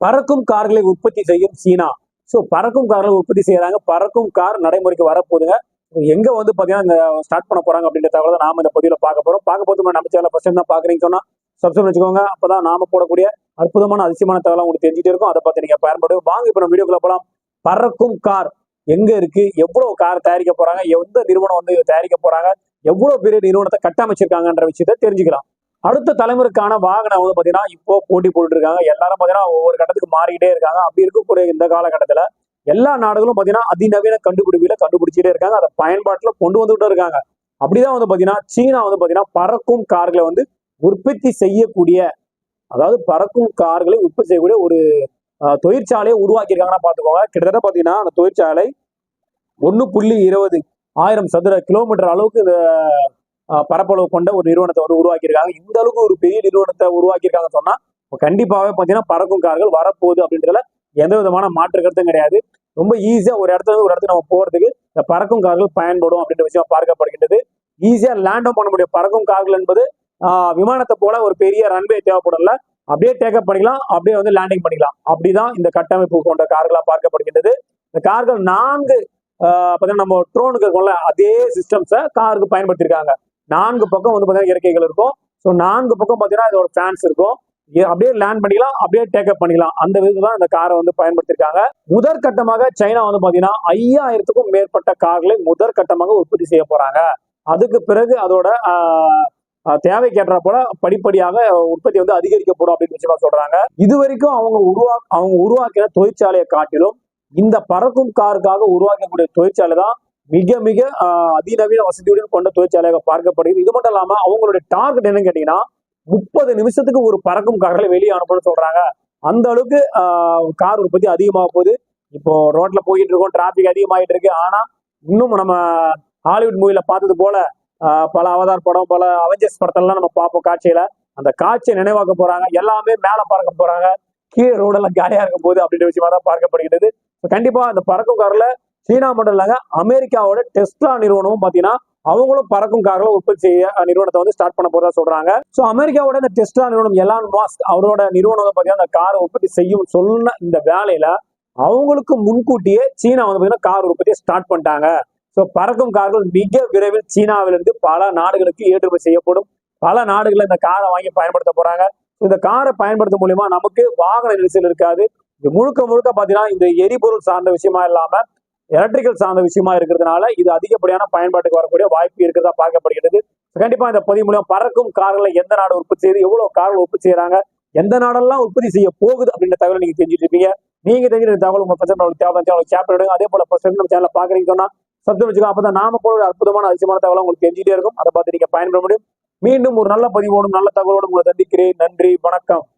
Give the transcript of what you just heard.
பறக்கும் கார்களை உற்பத்தி செய்யும் சீனா. ஸோ பறக்கும் கார்களை உற்பத்தி செய்யறாங்க. பறக்கும் கார் நடைமுறைக்கு வரப்போகுதுங்க. எங்க வந்து பாத்தீங்கன்னா ஸ்டார்ட் பண்ண போறாங்க அப்படின்ற தகவலை நாம இந்த பதிவில் பார்க்க போறோம். பார்க்க போது நம்ம சேனல் ஃபர்ஸ்ட் டைம் தான் பாக்குறீங்க சொன்னா சப்ஸ்கிரைப் வச்சுக்கோங்க. அப்பதான் நாம போடக்கூடிய அற்புதமான அதிசயமான தகவலை உங்களுக்கு தெரிஞ்சுட்டே இருக்கும். அதை பார்த்து நீங்க பயன்படுவோம் வாங்க இப்போ நம்ம வீடியோக்குள்ள போலாம். பறக்கும் கார் எங்க இருக்கு? எவ்வளவு கார் தயாரிக்க போறாங்க? எந்த நிறுவனம் வந்து தயாரிக்க போறாங்க? எவ்வளவு பெரிய நிறுவனத்தை கட்டமைச்சிருக்காங்கன்ற விஷயத்த தெரிஞ்சுக்கலாம். அடுத்த தலைமுறைக்கான வாகனம் வந்து பாத்தீங்கன்னா இப்போ போட்டி போட்டுட்டு இருக்காங்க எல்லாரும் பாத்தீங்கன்னா ஒவ்வொரு கட்டத்துக்கு மாறிக்கிட்டே இருக்காங்க. அப்படி இருக்கக்கூடிய இந்த காலகட்டத்துல எல்லா நாடுகளும் பாத்தீங்கன்னா அதிநவீன கண்டுபிடிப்பில கண்டுபிடிச்சிட்டே இருக்காங்க. அதை பயன்பாட்டுல கொண்டு வந்துகிட்டு இருக்காங்க. அப்படிதான் வந்து பாத்தீங்கன்னா சீனா வந்து பாத்தீங்கன்னா பறக்கும் கார்களை வந்து உற்பத்தி செய்யக்கூடிய அதாவது பறக்கும் கார்களை உற்பத்தி செய்யக்கூடிய ஒரு தொழிற்சாலையை உருவாக்கியிருக்காங்கன்னா பாத்துக்கோங்க கிட்டத்தட்ட பாத்தீங்கன்னா அந்த தொழிற்சாலை ஒன்று புள்ளி இருபது ஆயிரம் சதுர கிலோமீட்டர் அளவுக்கு இந்த பரப்பளவு கொண்ட ஒரு நிறுவனத்தை வந்து உருவாக்கியிருக்காங்க. இந்த அளவுக்கு ஒரு பெரிய நிறுவனத்தை உருவாக்கியிருக்காங்க சொன்னா கண்டிப்பாகவே பார்த்தீங்கன்னா பாத்தீங்கன்னா பறக்கும் கார்கள் வரப்போகுது அப்படின்றதுல எந்த விதமான மாற்று கருத்தும் கிடையாது. ரொம்ப ஈஸியா ஒரு இடத்துல ஒரு இடத்துல நம்ம போறதுக்கு இந்த பறக்கும் கார்கள் பயன்படும் அப்படின்ற விஷயம் பார்க்கப்படுகின்றது. ஈஸியா லேண்டும் பண்ண முடியும். பறக்கும் கார்கள் என்பது ஆஹ், விமானத்தை போல ஒரு பெரிய ரன்வே தேவைப்படல. அப்படியே டேக்கப் பண்ணிக்கலாம். அப்படியே வந்து லேண்டிங் பண்ணிக்கலாம். அப்படிதான் இந்த கட்டமைப்பு கொண்ட கார்களா பார்க்கப்படுகின்றது. இந்த கார்கள் நான்கு ஆஹ், பாத்தீங்கன்னா நம்ம ட்ரோனுக்கு அதே சிஸ்டம்ஸை காருக்கு பயன்படுத்தியிருக்காங்க. நான்கு பக்கம் வந்து பார்த்தீங்கன்னா இறக்கைகள் இருக்கும். ஸோ நான்கு பக்கம் பார்த்தீங்கன்னா இதோட ஃபேன்ஸ் இருக்கும். அப்படியே லேண்ட் பண்ணிக்கலாம் அப்படியே டேக்அப் பண்ணிக்கலாம். அந்த விதத்துல தான் இந்த காரை வந்து பயன்படுத்தியிருக்காங்க முதற்கட்டமாக சைனா வந்து பார்த்தீங்கன்னா ஐயாயிரத்துக்கும் மேற்பட்ட கார்களை முதற்கட்டமாக உற்பத்தி செய்ய போறாங்க. அதுக்கு பிறகு அதோட ஆஹ், ஆஹ், தேவைக்கேற்ற போல படிப்படியாக உற்பத்தி வந்து அதிகரிக்கப்படும் அப்படின்னு சொல்லி சொல்றாங்க. இது வரைக்கும் அவங்க உருவா அவங்க உருவாக்கின தொழிற்சாலையை காட்டிலும் இந்த பறக்கும் காருக்காக உருவாக்கக்கூடிய தொழிற்சாலை தான் மிக மிக அதிநவீன வசதியுடன் கொண்ட தொழிற்சாலையாக பார்க்கப்படுகிறது. இது மட்டும் இல்லாம அவங்களுடைய டார்கெட் என்னன்னு கேட்டீங்கன்னா முப்பது நிமிஷத்துக்கு ஒரு பறக்கும் கார்களை வெளியே அனுப்பணும்னு சொல்றாங்க. அந்த அளவுக்கு கார் உற்பத்தி அதிகமாக போகுது. இப்போ ரோட்ல போயிட்டு இருக்கோம் டிராபிக் அதிகமாயிட்டு இருக்கு. ஆனா இன்னும் நம்ம ஹாலிவுட் மூவில பார்த்தது போல பல அவதார் படம் பல அவெஞ்சர்ஸ் படத்தெல்லாம் நம்ம பார்ப்போம் காட்சியில. அந்த காட்சியை நினைவாக்க போறாங்க. எல்லாமே மேல பறக்க போறாங்க. கீழே ரோடெல்லாம் காலியா இருக்கும் போது அப்படின்ற விஷயமா தான் பார்க்கப்படுகிறது கண்டிப்பா அந்த பறக்கும் கார்ல சீனா மட்டும் இல்லாங்க அமெரிக்காவோட டெஸ்லா நிறுவனமும் பாத்தீங்கன்னா அவங்களும் பறக்கும் கார்களை உற்பத்தி செய்ய நிறுவனத்தை வந்து ஸ்டார்ட் பண்ண போறதா சொல்றாங்க. சோ அமெரிக்காவோட இந்த டெஸ்லா நிறுவனம் எலான் மாஸ்க் அவரோட நிறுவனம் வந்து பாத்தீங்கன்னா அந்த காரை உற்பத்தி செய்யும் சொன்ன இந்த வேலையில அவங்களுக்கு முன்கூட்டியே சீனா வந்து பாத்தீங்கன்னா கார் உற்பத்தியை ஸ்டார்ட் பண்ணிட்டாங்க. ஸோ பறக்கும் கார்கள் மிக விரைவில் சீனாவிலிருந்து பல நாடுகளுக்கு ஏற்றுமதி செய்யப்படும். பல நாடுகள் இந்த காரை வாங்கி பயன்படுத்த போறாங்க. இந்த காரை பயன்படுத்தும் மூலியமா நமக்கு வாகன நெரிசல் இருக்காது. இது முழுக்க முழுக்க பாத்தீங்கன்னா இந்த எரிபொருள் சார்ந்த விஷயமா இல்லாமல் எலக்ட்ரிக்கல் சார்ந்த விஷயமா இருக்கிறதுனால இது அதிகப்படியான பயன்பாட்டுக்கு வரக்கூடிய வாய்ப்பு இருக்கிறதா பார்க்கப்படுகிறது. கண்டிப்பா இந்த பதிவு மூலம் பறக்கும் கார்களை எந்த நாடு உற்பத்தி செய்யுது எவ்வளவு கார்கள் உற்பத்தி செய்யறாங்க எந்த நாடெல்லாம் உற்பத்தி செய்ய போகுது அப்படின்ற தகவல் நீங்க தெரிஞ்சுட்டு இருப்பீங்க. நீங்க தெரிஞ்சிருக்க தகவல் உங்க பசங்க தேவை சேனல் எடுங்க அதே போல ஃபர்ஸ்ட் நம்ம சேனல் பாக்குறீங்க சொன்னா சப்தம் வச்சுக்கோ அப்பதான் நாம போல ஒரு அற்புதமான அதிசயமான தகவலை உங்களுக்கு தெரிஞ்சுட்டே இருக்கும். அதை பார்த்து நீங்க பயன்பட முடியும். மீண்டும் ஒரு நல்ல பதிவோடும் நல்ல தகவலோடும் உங்களை சந்திக்கிறேன். நன்றி வணக்கம்.